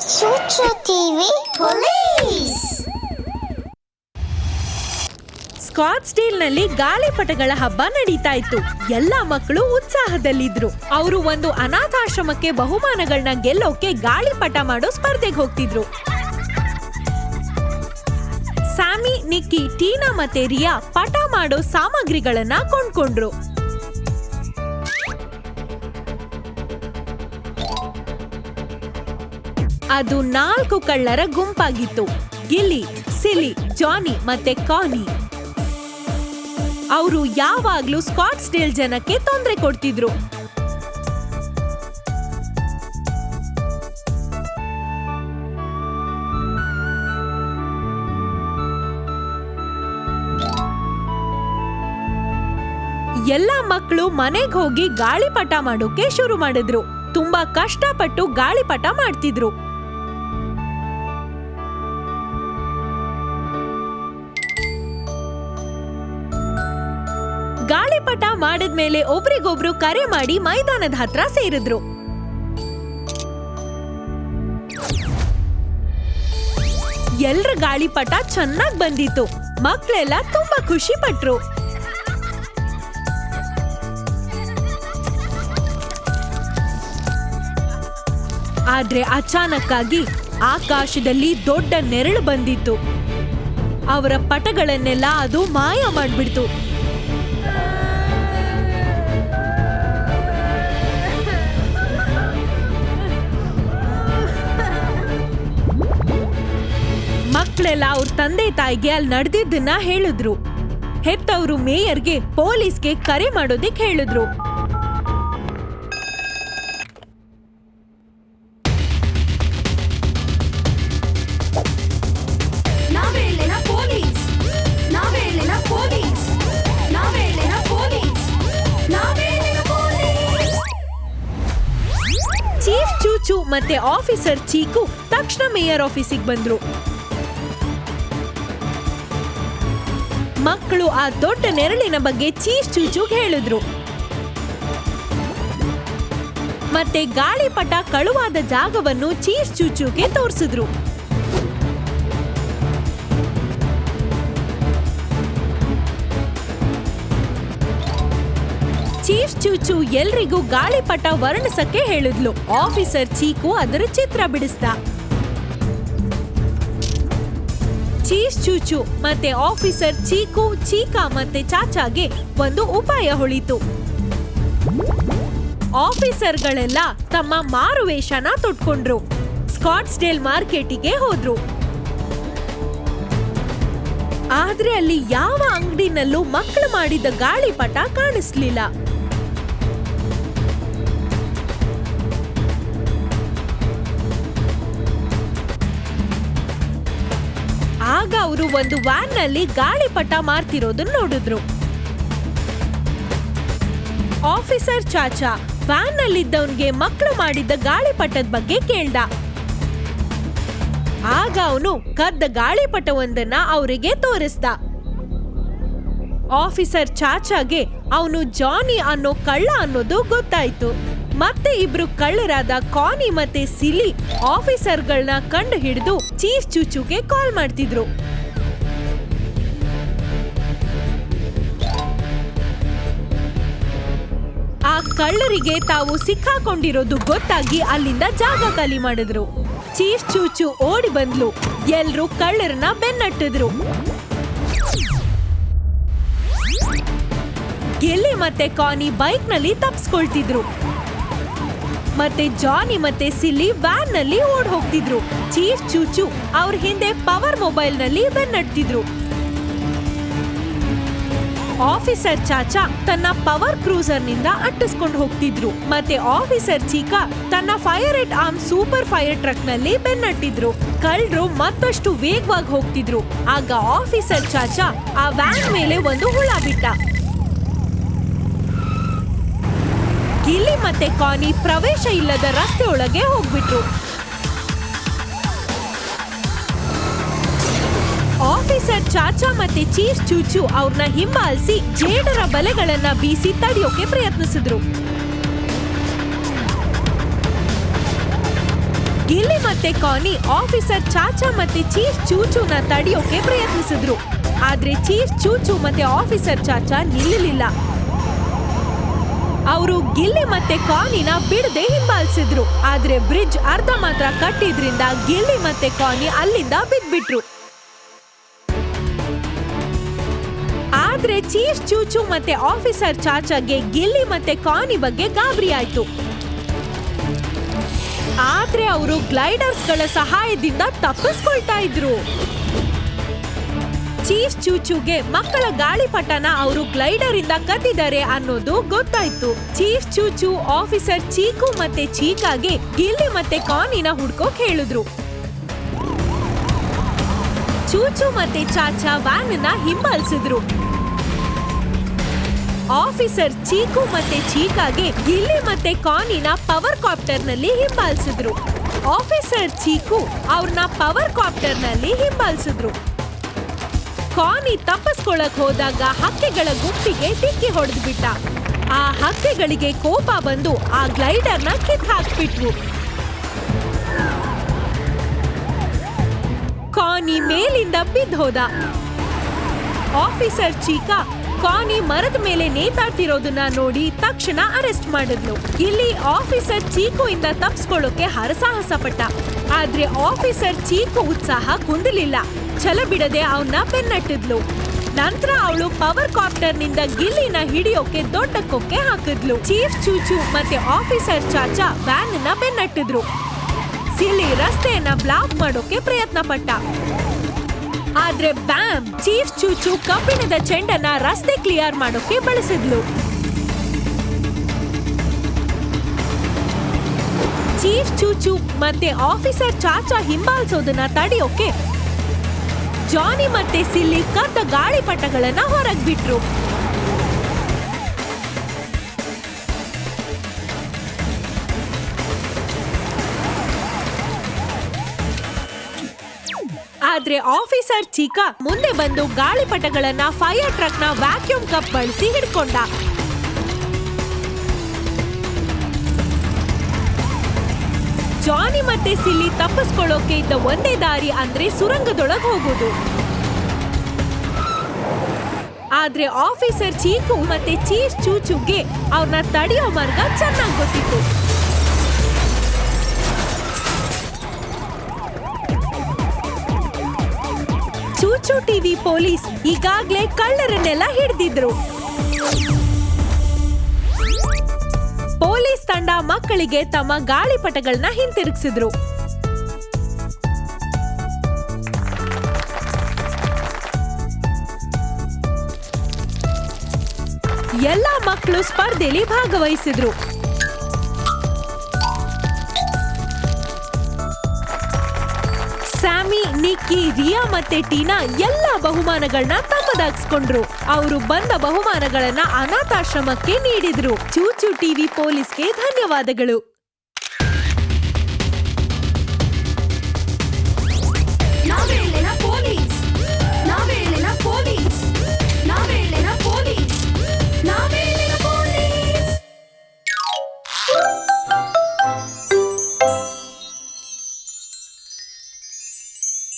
ಚೂಚು TV police ಸ್ಕಾಟ್ಸ್ಡೇಲ್ನಲ್ಲಿ ಗಾಳಿಪಟಗಳ ಹಬ್ಬ ನಡೀತಾ ಇತ್ತು. ಎಲ್ಲಾ ಮಕ್ಕಳು ಉತ್ಸಾಹದಲ್ಲಿದ್ರು. ಅವರು ಒಂದು ಅನಾಥಾಶ್ರಮಕ್ಕೆ ಬಹುಮಾನಗಳನ್ನ ಗೆಲ್ಲೋಕೆ ಗಾಳಿಪಟ ಮಾಡೋ ಸ್ಪರ್ಧೆಗೆ ಹೋಗ್ತಿದ್ರು. ಸ್ಯಾಮಿ, ನಿಕ್ಕಿ, ಟೀನಾ ಮತ್ತೆ ರಿಯಾ ಪಟ ಮಾಡೋ ಸಾಮಗ್ರಿಗಳನ್ನ ಕೊಂಡ್ಕೊಂಡ್ರು. ಅದು ನಾಲ್ಕು ಕಳ್ಳರ ಗುಂಪಾಗಿತ್ತು. ಗಿಲ್ಲಿ, ಸಿಲಿ, ಜಾನಿ ಮತ್ತೆ ಕಾನಿ. ಅವರು ಯಾವಾಗ್ಲೂ ಸ್ಕಾಟ್ಸ್ಡೇಲ್ ಜನಕ್ಕೆ ತೊಂದರೆ ಕೊಡ್ತಿದ್ರು. ಎಲ್ಲ ಮಕ್ಕಳು ಮನೆಗೆ ಹೋಗಿ ಗಾಳಿಪಟ ಮಾಡೋಕೆ ಶುರು ಮಾಡಿದ್ರು. ತುಂಬಾ ಕಷ್ಟಪಟ್ಟು ಗಾಳಿಪಟ ಮಾಡ್ತಿದ್ರು. ಗಾಳಿಪಟ ಮಾಡಿದ್ಮೇಲೆ ಒಬ್ರಿಗೊಬ್ರು ಕರೆ ಮಾಡಿ ಮೈದಾನದ ಹತ್ರ ಸೇರಿದ್ರು. ಎಲ್ರ ಗಾಳಿಪಟ ಚೆನ್ನಾಗ್ ಬಂದಿತ್ತು. ಮಕ್ಳೆಲ್ಲ ತುಂಬಾ ಖುಷಿ ಪಟ್ರು. ಆದ್ರೆ ಅಚಾನಕ್ಕಾಗಿ ಆಕಾಶದಲ್ಲಿ ದೊಡ್ಡ ನೆರಳು ಬಂದಿತ್ತು. ಅವರ ಪಟಗಳನ್ನೆಲ್ಲ ಅದು ಮಾಯ ಮಾಡ್ಬಿಡ್ತು. ಮಕ್ಕಳೆಲ್ಲ ಅವ್ರ ತಂದೆ ತಾಯಿಗೆ ಅಲ್ಲಿ ನಡೆದಿದ್ದನ್ನ ಹೇಳಿದ್ರು. ಹೆತ್ತವರು ಮೇಯರ್ಗೆ ಪೊಲೀಸ್ಗೆ ಕರೆ ಮಾಡೋದಿಕ್ ಹೇಳಿದ್ರು. ಚೀಫ್ ಚೂಚು ಮತ್ತೆ ಆಫೀಸರ್ ಚೀಕು ತಕ್ಷಣ ಮೇಯರ್ ಆಫೀಸಿಗೆ ಬಂದ್ರು. ಮಕ್ಕಳು ಆ ದೊಡ್ಡ ನೆರಳಿನ ಬಗ್ಗೆ ಚೀಸ್ ಚೂಚು ಹೇಳಿದ್ರು. ಮತ್ತೆ ಗಾಳಿಪಟ ಕಳುವಾದ ಜಾಗವನ್ನು ಚೀಸ್ ಚೂಚುಗೆ ತೋರಿಸಿದ್ರು. ಚೀಫ್ ಚೂಚು ಎಲ್ರಿಗೂ ಗಾಳಿಪಟ ವರ್ಣಿಸಕ್ಕೆ ಹೇಳಿದ್ಲು. ಆಫೀಸರ್ ಚೀಕು ಅದರ ಚಿತ್ರ ಬಿಡಿಸ್ದ. ಚೀಫ್ ಚೂಚು ಮತ್ತೆ ಆಫೀಸರ್ ಚೀಕು, ಚೀಕಾ ಮತ್ತೆ ಚಾಚಾಗೆ ಒಂದು ಉಪಾಯ ಹೊಳಿತು. ಆಫೀಸರ್ಗಳೆಲ್ಲ ತಮ್ಮ ಮಾರುವೇಷನ ತೊಟ್ಕೊಂಡ್ರು. ಸ್ಕಾಟ್ಸ್ಡೇಲ್ ಮಾರ್ಕೆಟಿಗೆ ಹೋದ್ರು. ಆದ್ರೆ ಅಲ್ಲಿ ಯಾವ ಅಂಗಡಿನಲ್ಲೂ ಮಕ್ಕಳು ಮಾಡಿದ ಗಾಳಿಪಟ ಕಾಣಿಸ್ಲಿಲ್ಲ. ಆಗ ಅವರು ಒಂದು ವ್ಯಾನ್ನಲ್ಲಿ ಗಾಳಿಪಟ ಮಾರ್ತಿರೋದನ್ನ ನೋಡಿದ್ರು. ಆಫೀಸರ್ ಚಾಚಾ ವ್ಯಾನ್ ನಲ್ಲಿದ್ದವನ್ಗೆ ಮಕ್ಕಳು ಮಾಡಿದ್ದ ಗಾಳಿಪಟದ ಬಗ್ಗೆ ಕೇಳ್ದ. ಆಗ ಅವನು ಕದ್ದ ಗಾಳಿಪಟವೊಂದನ್ನ ಅವರಿಗೆ ತೋರಿಸ್ದ. ಆಫೀಸರ್ ಚಾಚಾಗೆ ಅವನು ಜಾನಿ ಅನ್ನೋ ಕಳ್ಳ ಅನ್ನೋದು ಗೊತ್ತಾಯ್ತು. ಮತ್ತೆ ಇಬ್ರು ಕಳ್ಳರಾದ ಕಾನಿ ಮತ್ತೆ ಸಿಲಿ ಆಫೀಸರ್ಗಳನ್ನ ಕಂಡು ಹಿಡಿದು ಚೀಫ್ ಚುಚುಗೆ ಕಾಲ್ ಮಾಡ್ತಿದ್ರು. ಆ ಕಳ್ಳರಿಗೆ ತಾವು ಸಿಕ್ಕಾಕೊಂಡಿರೋದು ಗೊತ್ತಾಗಿ ಅಲ್ಲಿಂದ ಜಾಗ ಖಾಲಿ ಮಾಡಿದ್ರು. ಚೀಫ್ ಚೂಚು ಓಡಿ ಬಂದ್ಲು. ಎಲ್ರು ಕಳ್ಳರನ್ನ ಬೆನ್ನಟ್ಟಿದ್ರು. ಗೆಲ್ಲಿ ಮತ್ತೆ ಕಾನಿ ಬೈಕ್ನಲ್ಲಿ ತಪ್ಸ್ಕೊಳ್ತಿದ್ರು. ಮತ್ತೆ ಜಾನಿ ಮತ್ತೆ ಸಿಲ್ಲಿ ವ್ಯಾನ್ನಲ್ಲಿ ಓಡ್ ಹೋಗ್ತಿದ್ರು ಚೀಫ್ ಚೂಚು ಅವ್ರ ಹಿಂದೆ ಪವರ್ ಮೊಬೈಲ್ನಲ್ಲಿ ಬೆನ್ನಟ್ತಿದ್ರು ಆಫೀಸರ್ ಚಾಚಾ ತನ್ನ ಪವರ್ ಕ್ರೂಸರ್ನಿಂದ ಅಟ್ಟಿಸ್ಕೊಂಡು ಹೋಗ್ತಿದ್ರು. ಮತ್ತೆ ಆಫೀಸರ್ ಚೀಕಾ ತನ್ನ fire at arm super fire ಟ್ರಕ್ನಲ್ಲಿ ಬೆನ್ನಟ್ಟಿದ್ರು. ಕಳ್ಳರು ಮತ್ತಷ್ಟು ವೇಗವಾಗಿ ಹೋಗ್ತಿದ್ರು. ಆಗ ಆಫೀಸರ್ ಚಾಚಾ ಆ ವ್ಯಾನ್ ಮೇಲೆ ಒಂದು ಹುಳ ಬಿಟ್ಟ ಗಿಲ್ಲಿ ಮತ್ತೆ ಕಾನಿ ಪ್ರವೇಶ ಇಲ್ಲದ ರಸ್ತೆ ಒಳಗೆ ಹೋಗ್ಬಿಟ್ರು. ಆಫೀಸರ್ ಚಾಚಾ ಮತ್ತೆ ಚೀಫ್ ಚೂಚು ಅವ್ರನ್ನ ಹಿಂಬಾಲಿಸಿ ಜೇಡರ ಬಲೆಗಳನ್ನ ಬೀಸಿ ತಡೆಯೋಕೆ ಪ್ರಯತ್ನಿಸಿದ್ರು. ಗಿಲ್ಲಿ ಮತ್ತೆ ಕಾನಿ ಆಫೀಸರ್ ಚಾಚಾ ಮತ್ತೆ ಚೀಫ್ ಚೂಚುನ ತಡೆಯೋಕೆ ಪ್ರಯತ್ನಿಸಿದ್ರು. ಆದ್ರೆ ಚೀಫ್ ಚೂಚು ಮತ್ತೆ ಆಫೀಸರ್ ಚಾಚಾ ನಿಲ್ಲಲಿಲ್ಲ. ಅವರು ಗಿಲ್ಲಿ ಮತ್ತೆ ಕಾನಿನ ಬಿಡದೆ ಹಿಂಬಾಲಿಸಿದ್ರು. ಆದ್ರೆ ಬ್ರಿಡ್ಜ್ ಅರ್ಧ ಮಾತ್ರ ಕಟ್ಟಿದ್ರಿಂದ ಗಿಲ್ಲಿ ಮತ್ತೆ ಕಾನಿ ಅಲ್ಲಿಂದ ಬಿದ್ಬಿಟ್ರು. ಆದ್ರೆ ಚೀಫ್ ಚೂಚು ಮತ್ತೆ ಆಫೀಸರ್ ಚಾಚಾಗೆ ಗಿಲ್ಲಿ ಮತ್ತೆ ಕಾನಿ ಬಗ್ಗೆ ಗಾಬರಿ ಆಯ್ತು ಆದ್ರೆ ಅವರು ಗ್ಲೈಡರ್ಸ್ಗಳ ಸಹಾಯದಿಂದ ತಪ್ಪಿಸ್ಕೊಳ್ತಾ ಇದ್ರು. ಚೀಫ್ ಚೂಚುಗೆ ಮಕ್ಕಳ ಗಾಳಿಪಟನ ಅವರು ಗ್ಲೈಡರ್ ಇಂದ ಕದ್ದಿದ್ದಾರೆ ಅನ್ನೋದು ಗೊತ್ತಾಯ್ತು. ಚೀಫ್ ಚೂಚು ಆಫೀಸರ್ ಚೀಕು ಮತ್ತೆ ಚೀಕಾಗೆ ಗಿಲ್ಲಿ ಮತ್ತೆ ಕಾನಿನ ಹುಡ್ಕೋಕ್ ಹೇಳಿದ್ರು. ಚೂಚು ಮತ್ತೆ ಚಾಚಾ ವ್ಯಾನ್ನ ಹಿಂಬಾಲಿಸಿದ್ರು. ಆಫೀಸರ್ ಚೀಕು ಮತ್ತೆ ಚೀಕಾಗೆ ಗಿಲ್ಲಿ ಮತ್ತೆ ಕಾನಿನ ಪವರ್ ಕಾಪ್ಟರ್ನಲ್ಲಿ ಹಿಂಬಾಲಿಸಿದ್ರು. ಆಫೀಸರ್ ಚೀಕು ಅವ್ರನ್ನ ಪವರ್ ಕಾಪ್ಟರ್ನಲ್ಲಿ ಹಿಂಬಾಲಿಸಿದ್ರು. ಕಾನಿ ತಪ್ಪಿಸ್ಕೊಳಕ್ ಹೋದಾಗ ಹಕ್ಕೆಗಳ ಗುಂಪಿಗೆ ಡಿಕ್ಕಿ ಹೊಡೆದ್ಬಿಟ್ಟ ಆ ಹಕ್ಕೆಗಳಿಗೆ ಕೋಪ ಬಂದು ಆ ಗ್ಲೈಡರ್ನ ಕಿತ್ ಹಾಕ್ಬಿಟ್ವು ಕಾನಿ ಮೇಲಿಂದ ಬಿದ್ದು ಹೋದ. ಆಫೀಸರ್ ಚೀಕಾ ಕಾನಿ ಮರದ ಮೇಲೆ ನೇತಾಡ್ತಿರೋದನ್ನ ನೋಡಿ ತಕ್ಷಣ ಅರೆಸ್ಟ್ ಮಾಡಿದ್ಲು. ಇಲ್ಲಿ ಆಫೀಸರ್ ಚೀಕು ಇಂದ ತಪ್ಸ್ಕೊಳ್ಳೋಕೆ ಹರಸಾಹಸ ಪಟ್ಟ. ಆದ್ರೆ ಆಫೀಸರ್ ಚೀಕು ಉತ್ಸಾಹ ಕುಂದಲಿಲ್ಲ. ಛಲ ಬಿಡದೆ ಅವನ್ನ ಬೆನ್ನಟ್ಟಿದ್ಲು. ನಂತರ ಅವಳು ಪವರ್ ಕಾಪ್ಟರ್ನಿಂದ ಗಿಲ್ಲಿನ ಹಿಡಿಯೋಕೆ ದೊಡ್ಡ ಕೊಕ್ಕೆ ಹಾಕಿದ್ಲು. ಚೀಫ್ ಚೂಚು ಮತ್ತೆ ಆಫೀಸರ್ ಚಾಚಾ ವ್ಯಾನ್ ಬೆನ್ನಟ್ಟಿದ್ರು. ಸಿಲಿ ರಸ್ತೆಯನ್ನ ಬ್ಲಾಕ್ ಮಾಡೋಕೆ ಪ್ರಯತ್ನ ಪಟ್ಟ ಆದ್ರೆ ಬ್ಯಾಮ್, ಚೀಫ್ ಚೂಚು ಕಬ್ಬಿಣದ ಚೆಂಡನ್ನ ರಸ್ತೆ ಕ್ಲಿಯರ್ ಮಾಡೋಕೆ ಬಳಸಿದ್ಲು. ಚೀಫ್ ಚೂಚು ಮತ್ತೆ ಆಫೀಸರ್ ಚಾಚಾ ಹಿಂಬಾಲಿಸೋದನ್ನ ತಡೆಯೋಕೆ ಜಾನಿ ಮತ್ತೆ ಸಿಲ್ಲಿ ಕದ್ದ ಗಾಳಿಪಟಗಳನ್ನ ಹೊರಗ್ ಬಿಟ್ರು ಆದ್ರೆ ಆಫೀಸರ್ ಚೀಕ ಮುಂದೆ ಬಂದು ಗಾಳಿಪಟಗಳನ್ನ ಫೈರ್ ಟ್ರಕ್ನ ವ್ಯಾಕ್ಯೂಮ್ ಕಪ್ ಬಳಸಿ ಹಿಡ್ಕೊಂಡ. ಜಾನಿ ಮತ್ತೆ ಸಿಲ್ಲಿ ತಪ್ಪಿಸ್ಕೊಳ್ಳೋಕೆ ಇದ್ದ ಒಂದೇ ದಾರಿ ಅಂದ್ರೆ ಸುರಂಗದೊಳಗೆ ಹೋಗೋದು. ಆದ್ರೆ ಆಫೀಸರ್ ಚೀಕು ಮತ್ತೆ ಚೀಸ್ ಚೂಚುಗೆ ಅವ್ರನ್ನ ತಡೆಯೋ ಮಾರ್ಗ ಚೆನ್ನಾಗಿ ಗೊತ್ತಿತ್ತು. ಚೂಚು ಟಿವಿ ಪೊಲೀಸ್ ಈಗಾಗ್ಲೇ ಕಳ್ಳರನ್ನೆಲ್ಲ ಹಿಡಿದಿದ್ರು. ಪೊಲೀಸ್ ತಂಡ ಮಕ್ಕಳಿಗೆ ತಮ್ಮ ಗಾಳಿಪಟಗಳನ್ನ ಹಿಂತಿರುಗಿಸಿದ್ರು. ಎಲ್ಲಾ ಮಕ್ಕಳು ಸ್ಪರ್ಧೆಯಲ್ಲಿ ಭಾಗವಹಿಸಿದ್ರು. ನಿಕ್ಕಿ, ರಿಯಾ ಮತ್ತೆ ಟೀನಾ ಎಲ್ಲ ಬಹುಮಾನಗಳನ್ನ ತಮ್ಮದಾಗಿಸ್ಕೊಂಡ್ರು ಅವರು ಬಂದ ಬಹುಮಾನಗಳನ್ನ ಅನಾಥಾಶ್ರಮಕ್ಕೆ ನೀಡಿದ್ರು. ಚೂಚು ಟಿವಿ ಪೊಲೀಸ್ಗೆ ಧನ್ಯವಾದಗಳು.